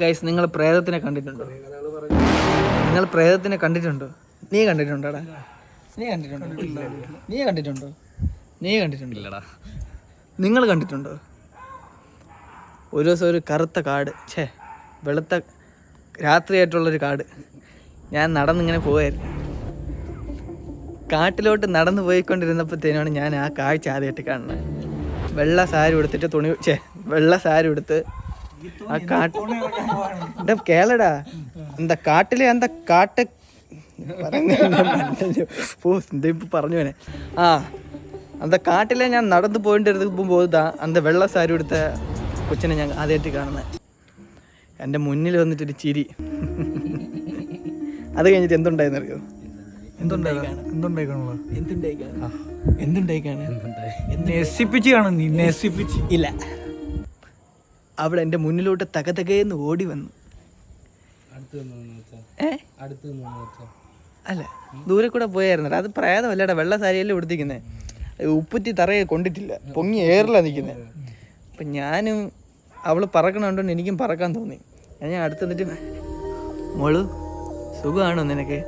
Guys നിങ്ങൾ പ്രേതത്തിനെ കണ്ടിട്ടുണ്ടോ? നിങ്ങൾ പ്രേതത്തിനെ കണ്ടിട്ടുണ്ടോ? നീ കണ്ടിട്ടുണ്ടോടാ? നീ കണ്ടിട്ടുണ്ടോ? നീ കണ്ടിട്ടുണ്ടോ? നീ കണ്ടിട്ടുണ്ടല്ലടാ നിങ്ങൾ കണ്ടിട്ടുണ്ടോ? ഒരു ദിവസം ഒരു കറുത്ത കാട് ഛേ വെളുത്ത രാത്രിയായിട്ടുള്ളൊരു കാട്. ഞാൻ നടന്നിങ്ങനെ പോകായിരുന്നു കാട്ടിലോട്ട് നടന്നു പോയിക്കൊണ്ടിരുന്നപ്പോഴത്തേനാണ് ഞാൻ ആ കാഴ്ച ആദ്യമായിട്ട് കാണുന്നത്. വെള്ള സാരി ഉടുത്തിട്ട് തുണി ഛേ വെള്ള സാരി ഉടുത്ത് ആ കാട്ട് എടാ കേളടാ. എന്താ കാട്ടിലെ എന്താ കാട്ട് പറഞ്ഞു വേനെ ആ അന്ത കാട്ടിലെ ഞാൻ നടന്നു പോയിട്ടിരുന്നപ്പോൾ പോകുന്ന അന്ത വെള്ള സാരി എടുത്ത കൊച്ചിനെ ഞാൻ ആദ്യമായിട്ട് കാണുന്നത് എന്റെ മുന്നിൽ വന്നിട്ടൊരു ചിരി. അത് കഴിഞ്ഞിട്ട് എന്തുണ്ടായെന്ന് അറിയോ? എന്തുണ്ടായിക്കാണ് എന്തുണ്ടായിക്കാണ് എന്തുണ്ടായിക്കാണ് നശിപ്പിച്ച് കാണും കാണുന്നു നശിപ്പിച്ച്. ഇല്ല. അവൾ എന്റെ മുന്നിലോട്ട് തകതകയെന്ന് ഓടി വന്നു. അല്ല ദൂരെ കൂടെ പോയായിരുന്നു. അത് പ്രേതമല്ലടാ വെള്ള സാരിയല്ലേ ഉടുത്തിക്കുന്നേ ഉപ്പുറ്റി തറയെ കൊണ്ടിട്ടില്ല. പൊങ്ങി ഏറില്ല നിൽക്കുന്നേ അപ്പം ഞാനും അവൾ പറക്കണുണ്ടോണ്ട് എനിക്കും പറക്കാൻ തോന്നി. ഞാൻ അടുത്ത് നിന്നിട്ട് മോൾ സുഖമാണോ നിനക്ക്?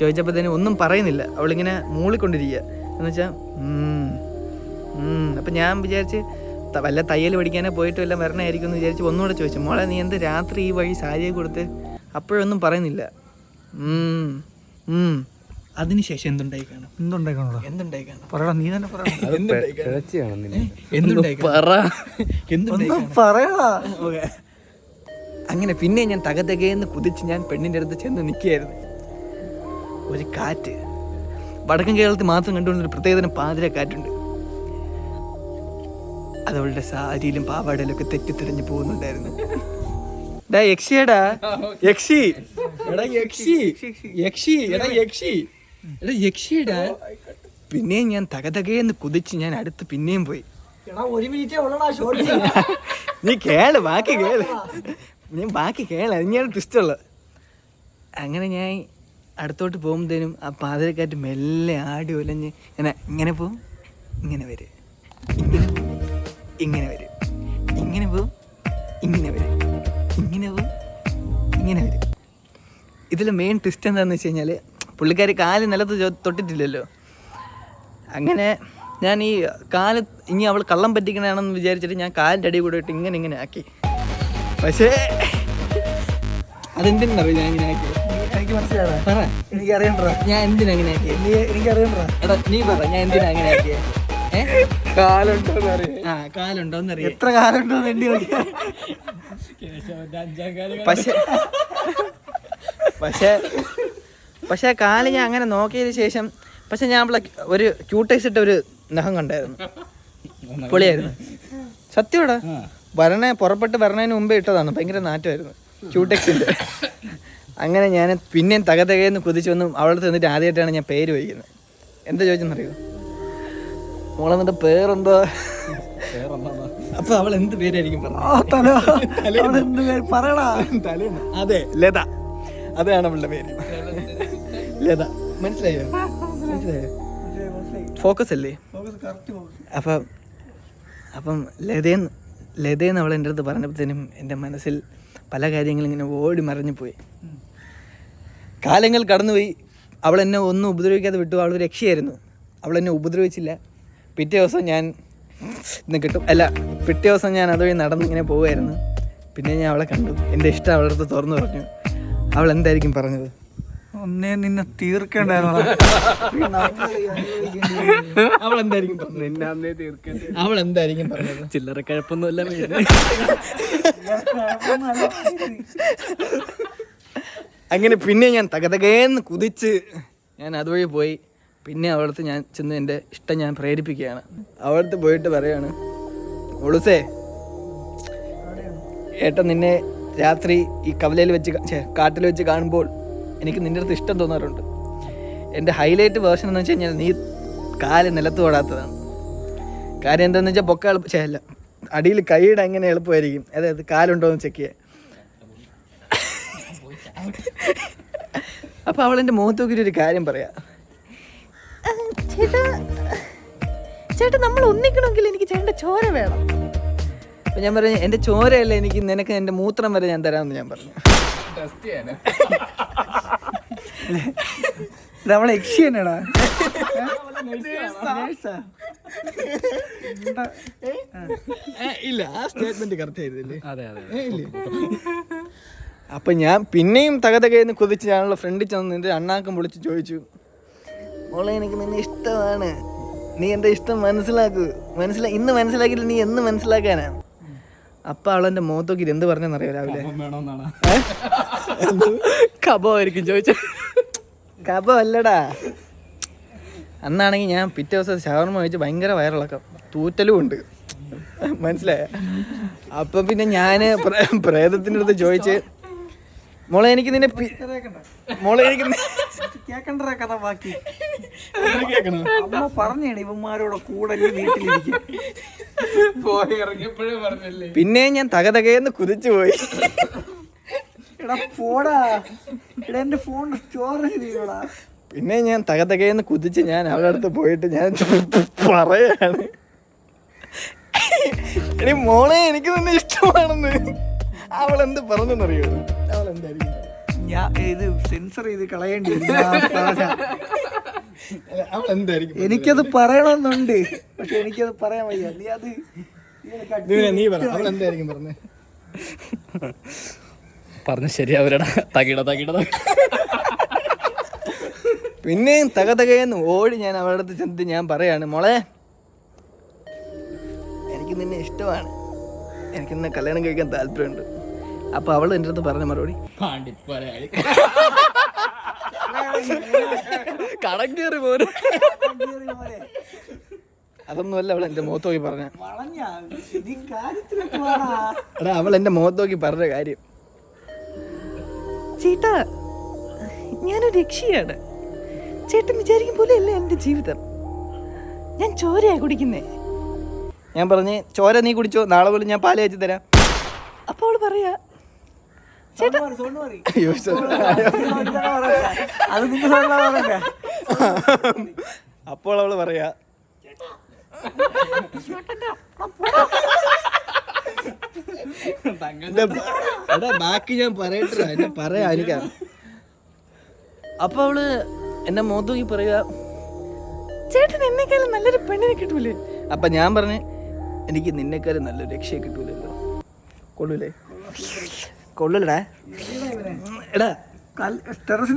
ചോദിച്ചപ്പോഴത്തേനും ഒന്നും പറയുന്നില്ല. അവളിങ്ങനെ മൂളിക്കൊണ്ടിരിക്കുക എന്ന് വെച്ചാൽ അപ്പം ഞാൻ വിചാരിച്ച് വല്ല തയ്യൽ പഠിക്കാനേ പോയിട്ട് വല്ല വരണമായിരിക്കും എന്ന് വിചാരിച്ച് ഒന്നുകൂടെ ചോദിച്ചു. മോളെ നീ എന്ത് രാത്രി ഈ വഴി സാരിയെ കൊടുത്ത് അപ്പോഴൊന്നും പറയുന്നില്ല. അതിനുശേഷം എന്തുണ്ടായി കാണും എന്തുണ്ടായി കാണും പറയടാ നീ തന്നെ എന്തുണ്ടായി എന്തുണ്ടായി പറ. എന്തുണ്ടായി കാണും? പറയടാ. ഓക്കേ. അങ്ങനെ പിന്നെ ഞാൻ തകതകയെന്ന് കുതിച്ച് ഞാൻ പെണ്ണിന്റെ അടുത്ത് ചെന്ന് നിൽക്കുകയായിരുന്നു. ഒരു കാറ്റ്. വടക്കൻ കേരളത്തിൽ മാത്രം കണ്ടുകൊണ്ടൊരു പ്രത്യേകതരം പാതിര കാറ്റുണ്ട്. അത് അവളുടെ സാരിയിലും പാവാടയിലും ഒക്കെ തെറ്റിത്തിരിഞ്ഞു പോകുന്നുണ്ടായിരുന്നു. ഡാ യക്ഷിയടാ. യക്ഷി. എടാ യക്ഷി. യക്ഷി എടാ യക്ഷി. എടാ യക്ഷിയടാ. പിന്നെയും ഞാൻ തകതകയെന്ന് കുതിച്ച് ഞാൻ അടുത്ത് പിന്നെയും പോയി. നീ കേൾ ബാക്കി കേൾ. ഞാൻ ബാക്കി കേൾ അതിനെയാണ് ട്വിസ്റ്റുള്ള അങ്ങനെ ഞാൻ അടുത്തോട്ട് പോകുമ്പോഴത്തേനും ആ പാതിരക്കാറ്റ് മെല്ലെ ആടി ഒലഞ്ഞ് ഇങ്ങനെ ഇങ്ങനെ പോവും. ഇങ്ങനെ വരും. ഇങ്ങനെ ഇങ്ങനെ വരും. ഇങ്ങനെ പോവും ഇങ്ങനെ വരും. ഇങ്ങനെ പോവും ഇങ്ങനെ വരും. ഇതിൽ മെയിൻ ട്വിസ്റ്റ് എന്താണെന്ന് വെച്ച് കഴിഞ്ഞാൽ പുള്ളിക്കാർ കാൽ നിലത്ത് തൊട്ടിട്ടില്ലല്ലോ. അങ്ങനെ ഞാൻ ഈ കാൽ ഇനി അവൾ കള്ളം പറ്റിക്കണാണെന്ന് വിചാരിച്ചിട്ട് ഞാൻ കാലിന്റെ അടി കൂടെ ഇട്ട് ഇങ്ങനെ ഇങ്ങനെ ആക്കി. പക്ഷേ അതെന്തിനറിയോ ഞാൻ ഇങ്ങനെ ആക്കി എനിക്ക് മനസ്സിലാടാ പറ. എനിക്ക് അറിയണ്ടാ ഞാൻ എന്തിനാ അങ്ങനെ ആക്കിയത്? നീ എനിക്ക് അറിയണ്ടാ എടാ നീ പറ ഞാൻ എന്തിനാ അങ്ങനെ ആക്കിയേ? ഏ? കാലുണ്ടോന്ന് അറിയാം കാലുണ്ടോന്ന് എത്ര കാലുണ്ടോ വേണ്ടി പക്ഷേ പക്ഷേ പക്ഷേ കാൽ ഞാൻ അങ്ങനെ നോക്കിയതിന് ശേഷം പക്ഷെ ഞാൻ അവളെ ഒരു ക്യൂട്ടൈസ് ഇട്ട ഒരു നഖം കണ്ടായിരുന്നു. പൊളിയായിരുന്നു. സത്യമാടാ വരണേ പുറപ്പെട്ട് വരണേന് മുമ്പേ ഇട്ടതാണ്. ഭയങ്കര നാറ്റമായിരുന്നു. ക്യൂടെക്സിന്റെ അങ്ങനെ ഞാൻ പിന്നെയും തകതകയെന്ന് കുതിച്ചു വന്നു അവളുടെ തന്നിട്ട് ആദ്യമായിട്ടാണ് ഞാൻ പേര് വഹിക്കുന്നത് എന്താ ചോദിച്ചെന്നറിയോ? മോളെ നിന്റെ പേരെന്താ? അപ്പൊ അവൾ എന്ത് പേരായിരിക്കും? പറയടാ. അതെ ലത. അതാണ് അവളുടെ പേര്. ലത. മനസ്സിലായോ? മനസ്സിലായോ? ഫോക്കസ് അല്ലേ? അപ്പം അപ്പം ലതയെന്ന് ലതയെന്ന് അവൾ എന്റെ അടുത്ത് പറഞ്ഞപ്പോഴത്തേനും എന്റെ മനസ്സിൽ പല കാര്യങ്ങളും ഇങ്ങനെ ഓടി മറിഞ്ഞു പോയി. കാലങ്ങൾ കടന്നുപോയി. അവൾ എന്നെ ഒന്നും ഉപദ്രവിക്കാതെ വിട്ടു. അവൾ രക്ഷയായിരുന്നു. അവൾ എന്നെ ഉപദ്രവിച്ചില്ല. പിറ്റേ ദിവസം ഞാൻ ഇന്ന് കിട്ടും. അല്ല പിറ്റേ ദിവസം ഞാൻ അതുവഴി നടന്നിങ്ങനെ പോവുമായിരുന്നു പിന്നെ ഞാൻ അവളെ കണ്ടു. എന്റെ ഇഷ്ടം അവളുടെ അടുത്ത് തുറന്നു പറഞ്ഞു. അവൾ എന്തായിരിക്കും പറഞ്ഞത്? ഒന്നേ നിന്നെ തീർക്കണ്ടായിരുന്നു. അവൾ എന്തായിരിക്കും പറഞ്ഞത്? അവൾ എന്തായിരിക്കും പറഞ്ഞത്? ചില്ലറ കഴപ്പൊന്നുമല്ല അങ്ങനെ പിന്നെ ഞാൻ തകതകേന്ന് കുതിച്ച് ഞാൻ അതുവഴി പോയി. പിന്നെ അവളടുത്ത് ഞാൻ ചെന്ന് എന്റെ ഇഷ്ടം ഞാൻ പ്രേരിപ്പിക്കുകയാണ്. അവളടുത്ത് പോയിട്ട് പറയാണ് ഒളുസേ ഏട്ട നിന്നെ രാത്രി ഈ കവലയിൽ വെച്ച് കാട്ടിൽ വെച്ച് കാണുമ്പോൾ എനിക്ക് നിന്റെ അടുത്ത് ഇഷ്ടം തോന്നാറുണ്ട്. എന്റെ ഹൈലൈറ്റ് വേർഷൻ എന്ന് വെച്ച് കഴിഞ്ഞാൽ നീ കാൽ നിലത്ത് ഓടാത്തതാണ്. കാര്യം എന്താണെന്ന് വെച്ചാൽ പൊക്ക എളുപ്പം ഛെ, അല്ല അടിയിൽ കൈയിടാൻ എങ്ങനെ എളുപ്പമായിരിക്കും? അതായത് കാലുണ്ടോ എന്ന് ചെക്ക് ചെയ്യാൻ. അപ്പോൾ അവൾ എന്റെ ഒരു കാര്യം പറയാ. ചേട്ടാ ചേട്ടാ നമ്മൾ ഒന്നിക്കണമെങ്കിൽ എനിക്ക് ചേട്ടന്റെ ചോര വേണം. അപ്പൊ ഞാൻ പറഞ്ഞു എന്റെ ചോരയല്ല എനിക്ക് നിനക്ക് എന്റെ മൂത്രം വരെ ഞാൻ തരാമെന്ന് ഞാൻ പറഞ്ഞു. നമ്മളെ എക്സി തന്നെടാ ഇല്ല ആ സ്റ്റേറ്റ്മെന്റ് കറക്റ്റ് ആയിരുന്നില്ലേ? അതെ അതെ ഇല്ലേ? അപ്പൊ ഞാൻ പിന്നെയും തകതകയെന്ന് കുതിച്ച് ഞാനുള്ള ഫ്രണ്ടിൽ ചെന്ന് നിന്റെ അണ്ണാക്കം വിളിച്ച് ചോദിച്ചു മോളെ എനിക്ക് നിന്നെ ഇഷ്ടമാണ്. നീ എന്റെ ഇഷ്ടം മനസ്സിലാക്കൂ. മനസ്സിലാ ഇന്ന് മനസ്സിലാക്കിയില്ല നീ എന്ന് മനസ്സിലാക്കാനാ. അപ്പൊ അവളെന്റെ മുഖത്തോക്കി ഇത് എന്ത് പറഞ്ഞെന്നറിയോ രാവിലെ? കബോ കബമായിരിക്കും ചോദിച്ച. കബ അല്ലടാ അന്നാണെങ്കിൽ ഞാൻ പിറ്റേ ദിവസം ഷവർമ കഴിച്ച് ഭയങ്കര വയറിളക്കം. തൂറ്റലും ഉണ്ട്. മനസ്സിലായ? അപ്പൊ പിന്നെ ഞാൻ പ്രേതത്തിന്റെ പ്രേതത്തിന്റെ അടുത്ത് ചോദിച്ച് മോളെ എനിക്ക് നിന്നെ മോളെ എനിക്ക് കേക്കണ്ട കഥ ബാക്കി? അമ്മ പറഞ്ഞാണ് ഇവന്മാരോടെ കൂടെ നീ പോയി ഇറങ്ങിയപ്പോഴേ പറഞ്ഞല്ലേ? പിന്നെ ഞാൻ തകതകയെന്ന് കുതിച്ചു പോയി. എടാ പോടാ. എടാ എന്റെ ഫോൺ സ്റ്റോറേജ് ചെയ്യടാ പിന്നെ ഞാൻ തകതകയെന്ന് കുതിച്ച് ഞാൻ അവളുടെ അടുത്ത് പോയിട്ട് ഞാൻ പറയാണ്. എടി മോളെ എനിക്ക് നിന്നെ ഇഷ്ടമാണെന്ന്. അവളെന്ത് എന്ത് പറഞ്ഞെന്നറിയോ? എന്തായിരിക്കും? ഞാൻ ഇത് സെൻസർ ചെയ്ത് കളയേണ്ടി അവൾ എന്തായിരിക്കും? എനിക്കത് പറയണമെന്നുണ്ട്. പക്ഷെ എനിക്കത് പറയാൻ വയ്യ. നീ അത് നീ പറ അവൾ എന്തായിരിക്കും പറഞ്ഞേ? പറഞ്ഞ ശരിയാവരടാ. തകിട തകിട പിന്നെയും തകതകയെന്ന് ഓടി ഞാൻ അവരുടെ അടുത്ത് ചെന്നിട്ട് ഞാൻ പറയാണ് മോളെ എനിക്ക് നിന്നെ ഇഷ്ടമാണ്. എനിക്ക് നിന്നെ കല്യാണം കഴിക്കാൻ താല്പര്യമുണ്ട്. അപ്പൊ അവൾ എന്റെ അടുത്ത് പറഞ്ഞ മറുപടി. കടം കയറി പോരും. അതൊന്നുമല്ല അവൾ എന്റെ മുഖത്ത് നോക്കി പറഞ്ഞ. എടാ അവൾ എന്റെ മുഖത്ത് നോക്കി പറഞ്ഞ കാര്യം. ചേട്ടാ ഞാനൊരു രക്ഷയാണ്. ചേട്ടൻ വിചാരിക്കും പോലെ അല്ല എന്റെ ജീവിതം. ഞാൻ ചോരയാ കുടിക്കുന്നേ. ഞാൻ പറഞ്ഞ് ചോര നീ കുടിച്ചോ? നാളെ പോലും ഞാൻ പാൽ വെച്ച് തരാം. അപ്പൊ അവൾ പറയാ അപ്പോൾ അവൾ പറയാ എടാ ബാക്കി ഞാൻ പറയട്ടില്ല എന്നെ പറയാ എനിക്ക അപ്പൊ അവൾ എന്റെ മോത്തൂക്കി പറയുക ചേട്ടൻ എന്നെക്കാളും നല്ലൊരു പെണ്ണിനെ കിട്ടൂലേ? അപ്പൊ ഞാൻ പറഞ്ഞു എനിക്ക് നിന്നെക്കാളും നല്ലൊരു രക്ഷയെ കിട്ടൂലല്ലോ. കൊള്ളൂലേ? കൊള്ളൂലടാ. എടാ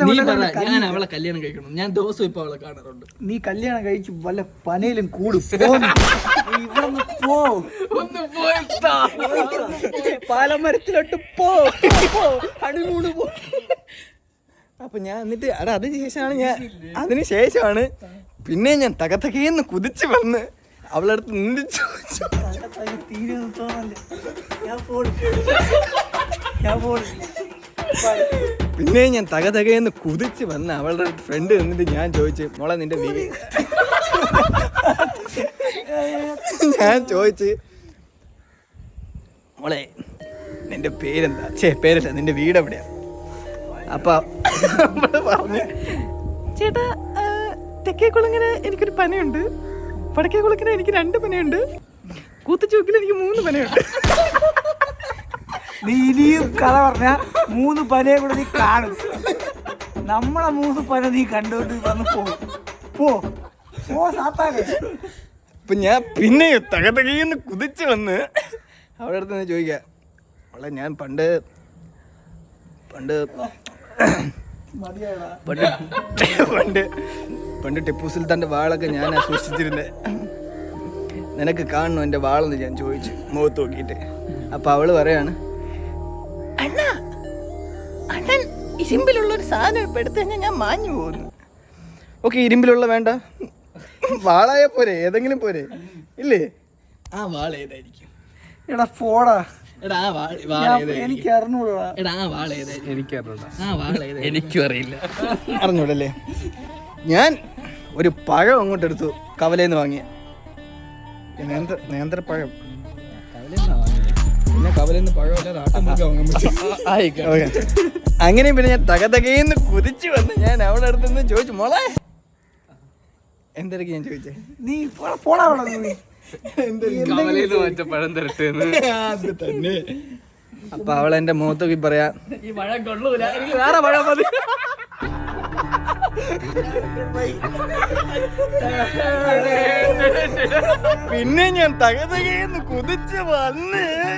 നീ പറ ഞാൻ അവളെ കല്യാണം കഴിക്കണം. ഞാൻ ദിവസം ഇപ്പൊ അവളെ കാണാറുണ്ട്. നീ കല്യാണം കഴിച്ച് വല്ല പനയിലും കൂടും ഒന്ന് പാലമരത്തിലോട്ട് പോ. പോ ഹണിമൂണ് പോ. അപ്പൊ ഞാൻ എന്നിട്ട് അടാ അതിന് ശേഷമാണ് ഞാൻ അതിന് ശേഷമാണ് പിന്നെ ഞാൻ തകതകയെന്ന് കുതിച്ച് വന്ന് അവളടുത്ത് അത് തീരെ തോന്നല്ലേ ഞാൻ തക ഞാൻ പോണു പിന്നെ ഞാൻ തകതകയെന്ന് കുതിച്ച് വന്ന് അവളുടെ ഫ്രണ്ട് നിന്നിട്ട് ഞാൻ ചോദിച്ചു മോളെ നിന്റെ വീട് ഞാൻ ചോദിച്ച് മോളെ നിന്റെ പേരെന്താ? ചേ പേരല്ല നിന്റെ വീട് എവിടെയാ? അപ്പൊ പറഞ്ഞു ചേട്ടാ തെക്കേക്കുളങ്ങനെ എനിക്കൊരു പനയുണ്ട് വടക്കേക്കുളങ്ങര എനിക്ക് രണ്ട് പനയുണ്ട് കൂത്തച്ചൂക്കിൽ എനിക്ക് മൂന്ന് പനയുണ്ട്. നീ ഇനിയും കഥ പറഞ്ഞ മൂന്ന് പനയെ കൂടെ നീ കാണും. നമ്മളെ മൂന്ന് പന നീ കണ്ടോണ്ട് വന്ന് പോ. പോ അപ്പൊ ഞാൻ പിന്നെ തകതകയെന്ന് കുതിച്ചു വന്ന് അവിടെ അടുത്ത് നിന്ന് ചോദിക്കാം അവളെ ഞാൻ പണ്ട് പണ്ട് പണ്ട് പണ്ട് പണ്ട് ടിപ്പു സുൽത്താന്റെ വാളൊക്കെ ഞാൻ സൂക്ഷിച്ചിരുന്നത് നിനക്ക് കാണണോ എന്റെ വാളെന്ന് ഞാൻ ചോദിച്ചു മുഖത്ത് നോക്കിയിട്ട്. അപ്പൊ അവൾ പറയാണ് അണ്ണാ അണ്ണൻ ഇരുമ്പിലുള്ള ഒരു സാധനം ഇപ്പൊ എടുത്തു കഴിഞ്ഞാൽ ഞാൻ മാഞ്ഞു പോകുന്നു. ഓക്കെ ഇരുമ്പിലുള്ള വേണ്ട. വാളായ പോരെ ഏതെങ്കിലും പോരെ. ഇല്ലേ? ആ വാള ഏതായിരിക്കും? എടാ പോടാ. എടാ ആ വാള വാള ഞാൻ- എനിക്ക് എനിക്കും അറിയില്ല. അറിഞ്ഞൂടല്ലേ? ഞാൻ ഒരു പഴം അങ്ങോട്ട് എടുത്തു കവലേന്ന് വാങ്ങിയ. നേന്ത്ര നേന്ത്രപ്പഴം. പിന്നെ കവലേന്ന് പഴം അല്ലാതെ ആട്ടം മുറുക്കി വാങ്ങാൻ പറ്റും. ഓക്കേ. അങ്ങനെ പിന്നെ ഞാൻ തകതകയെന്ന് കുതിച്ചു വന്ന് ഞാൻ അവിടെ അടുത്ത് നിന്ന് ചോദിച്ചു മോളെ. എന്തൊക്കെ ഞാൻ ചോദിച്ചേ? നീ പോടാ പോടാ അവിടെ നീ. കവലയിൽ മറ്റേ പഴം തന്നെ. അപ്പൊ അവളെന്റെ എന്റെ മുഖത്തൊക്കെ പറയാ. ഈ മഴ കൊള്ളൂല. വേറെ മഴ മതി. പിന്നെ ഞാൻ തകതകയെന്ന് കുതിച്ച് വന്ന്.